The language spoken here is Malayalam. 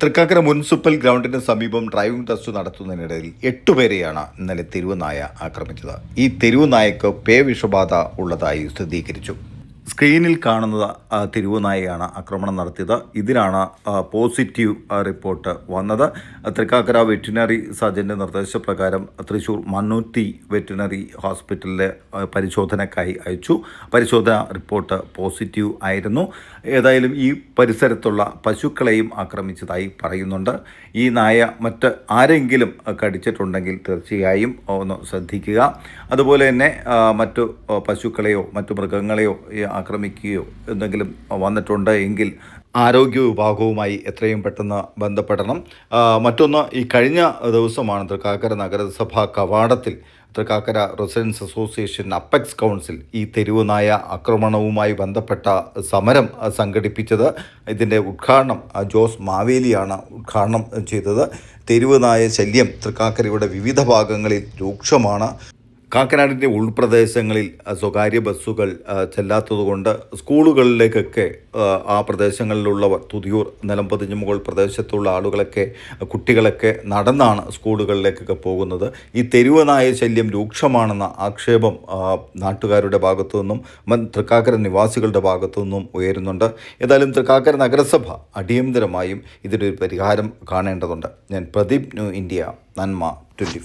തൃക്കാക്കര മുനിസിപ്പൽ ഗ്രൗണ്ടിന് സമീപം ഡ്രൈവിംഗ് ടെസ്റ്റ് നടത്തുന്നതിനിടയിൽ എട്ടുപേരെയാണ് ഇന്നലെ തെരുവുനായ ആക്രമിച്ചത്. ഈ തെരുവുനായക്ക് പേ വിഷബാധ ഉള്ളതായി സ്ഥിരീകരിച്ചു. സ്ക്രീനിൽ കാണുന്നത് തിരുവുനായയാണ് ആക്രമണം നടത്തിയത്. ഇതിനാണ് പോസിറ്റീവ് റിപ്പോർട്ട് വന്നത്. തൃക്കാക്കര വെറ്റിനറി സർജന്റെ നിർദ്ദേശപ്രകാരം തൃശൂർ മണ്ണൂത്തി വെറ്റിനറി ഹോസ്പിറ്റലിലെ പരിശോധനക്കായി അയച്ചു. പരിശോധന റിപ്പോർട്ട് പോസിറ്റീവ് ആയിരുന്നു. ഏതായാലും ഈ പരിസരത്തുള്ള പശുക്കളെയും ആക്രമിച്ചതായി പറയുന്നുണ്ട്. ഈ നായ മറ്റ് ആരെങ്കിലും കടിച്ചിട്ടുണ്ടെങ്കിൽ തീർച്ചയായും ഒന്ന് ശ്രദ്ധിക്കുക. അതുപോലെ തന്നെ മറ്റു പശുക്കളെയോ മറ്റു മൃഗങ്ങളെയോ ആക്രമിക്കുകയോ എന്തെങ്കിലും വന്നിട്ടുണ്ട് എങ്കിൽ ആരോഗ്യ വിഭാഗവുമായി എത്രയും പെട്ടെന്ന് ബന്ധപ്പെടണം. മറ്റൊന്ന് ഈ കഴിഞ്ഞ ദിവസമാണ് തൃക്കാക്കര നഗരസഭാ കവാടത്തിൽ Thrikkakara residents association apex council ഈ തെരുവുനായ ആക്രമണവുമായി ബന്ധപ്പെട്ട സമരം സംഘടിപ്പിച്ചത്. ഇതിന്റെ ഉദ്ഘാടനം ജോസ് മാവേലിയാണ് ഉദ്ഘാടനം ചെയ്തത്. തെരുവുനായ ശല്യം തൃക്കാക്കരയുടെ വിവിധ ഭാഗങ്ങളിൽ രൂക്ഷമാണ്. കാക്കനാടിന്റെ ഉൾപ്രദേശങ്ങളിൽ സ്വകാര്യ ബസ്സുകൾ ചെല്ലാത്തതുകൊണ്ട് സ്കൂളുകളിലേക്കൊക്കെ ആ, പ്രദേശങ്ങളിലുള്ളവർ തുതിയൂർ നിലംപതിഞ്ഞ് മുകൾ പ്രദേശത്തുള്ള ആളുകളൊക്കെ കുട്ടികളൊക്കെ നടന്നാണ് സ്കൂളുകളിലേക്കൊക്കെ പോകുന്നത്. ഈ തെരുവനായ ശല്യം രൂക്ഷമാണെന്ന ആക്ഷേപം നാട്ടുകാരുടെ ഭാഗത്തു നിന്നും തൃക്കാക്കര നിവാസികളുടെ ഭാഗത്തു നിന്നും ഉയരുന്നുണ്ട്. ഏതായാലും തൃക്കാക്കര നഗരസഭ അടിയന്തരമായും ഇതിനൊരു പരിഹാരം കാണേണ്ടതുണ്ട്. ഞാൻ പ്രദീപ് ന്യൂ ഇന്ത്യ നന്മ ട്വന്റി